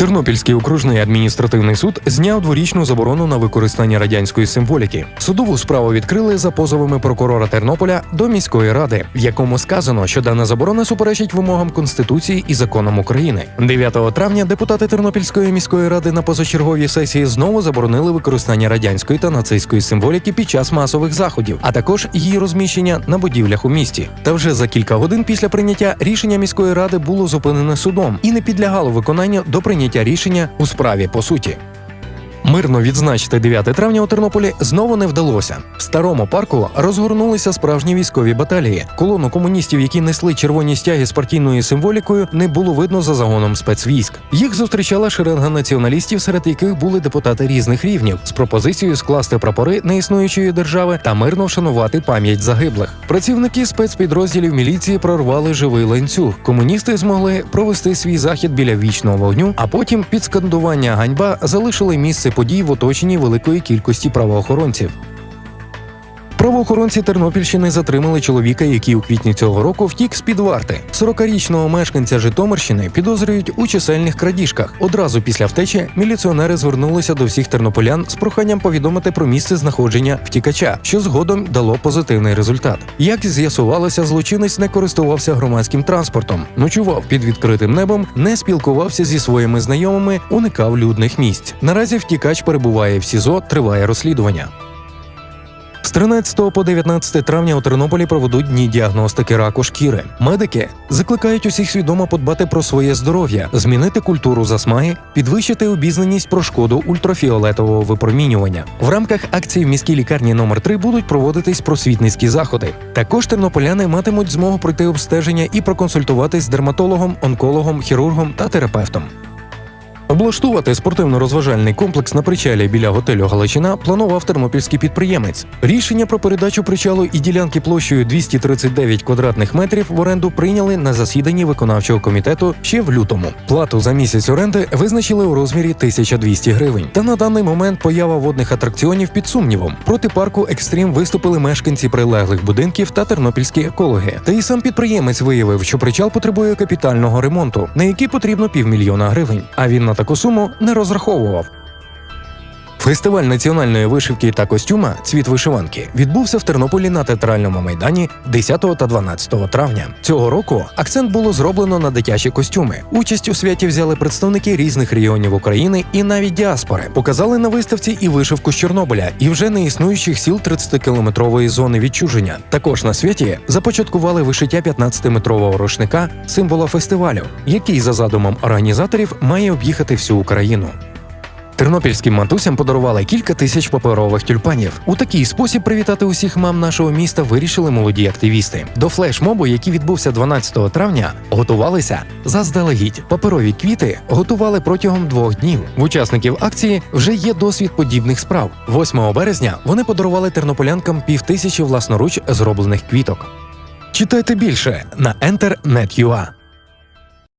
Тернопільський окружний адміністративний суд зняв дворічну заборону на використання радянської символіки. Судову справу відкрили за позовами прокурора Тернополя до міської ради, в якому сказано, що дана заборона суперечить вимогам конституції і законам України. 9 травня депутати Тернопільської міської ради на позачерговій сесії знову заборонили використання радянської та нацистської символіки під час масових заходів, а також її розміщення на будівлях у місті. Та вже за кілька годин після прийняття рішення міської ради було зупинене судом і не підлягало виконанню до прийняття рішення у справі по суті. Мирно відзначити 9 травня у Тернополі знову не вдалося. В старому парку розгорнулися справжні військові баталії. Колону комуністів, які несли червоні стяги з партійною символікою, не було видно за загоном спецвійськ. Їх зустрічала шеренга націоналістів, серед яких були депутати різних рівнів, з пропозицією скласти прапори неіснуючої держави та мирно вшанувати пам'ять загиблих. Працівники спецпідрозділів міліції прорвали живий ланцюг. Комуністи змогли провести свій захід біля вічного вогню, а потім під скандування ганьба залишили місце подій в оточенні великої кількості правоохоронців. Правоохоронці Тернопільщини затримали чоловіка, який у квітні цього року втік з під варти. 40-річного мешканця Житомирщини підозрюють у чисельних крадіжках. Одразу після втечі міліціонери звернулися до всіх тернополян з проханням повідомити про місце знаходження втікача, що згодом дало позитивний результат. Як з'ясувалося, злочинець не користувався громадським транспортом, ночував під відкритим небом, не спілкувався зі своїми знайомими, уникав людних місць. Наразі втікач перебуває в СІЗО, триває розслідування. З 13 по 19 травня у Тернополі проведуть дні діагностики раку шкіри. Медики закликають усіх свідомо подбати про своє здоров'я, змінити культуру засмаги, підвищити обізнаність про шкоду ультрафіолетового випромінювання. В рамках акції в міській лікарні номер 3 будуть проводитись просвітницькі заходи. Також тернополяни матимуть змогу пройти обстеження і проконсультуватись з дерматологом, онкологом, хірургом та терапевтом. Облаштувати спортивно-розважальний комплекс на причалі біля готелю Галичина планував тернопільський підприємець. Рішення про передачу причалу і ділянки площею 239 квадратних метрів в оренду прийняли на засіданні виконавчого комітету ще в лютому. Плату за місяць оренди визначили у розмірі 1200 гривень. Та на даний момент поява водних атракціонів під сумнівом. Проти парку екстрім виступили мешканці прилеглих будинків та тернопільські екологи. Та і сам підприємець виявив, що причал потребує капітального ремонту, на який потрібно півмільйона гривень. А він на таку суму не розраховував. Фестиваль національної вишивки та костюма Цвіт вишиванки відбувся в Тернополі на театральному майдані 10 та 12 травня. Цього року акцент було зроблено на дитячі костюми. Участь у святі взяли представники різних регіонів України і навіть діаспори. Показали на виставці і вишивку з Чорнобиля, і вже не існуючих сіл 30-кілометрової зони відчуження. Також на святі започаткували вишиття 15-метрового рушника, символа фестивалю, який за задумом організаторів має об'їхати всю Україну. Тернопільським матусям подарували кілька тисяч паперових тюльпанів. У такий спосіб привітати усіх мам нашого міста вирішили молоді активісти. До флешмобу, який відбувся 12 травня, готувалися заздалегідь. Паперові квіти готували протягом двох днів. В учасників акції вже є досвід подібних справ. 8 березня вони подарували тернополянкам півтисячі власноруч зроблених квіток. Читайте більше на Enter.net.ua.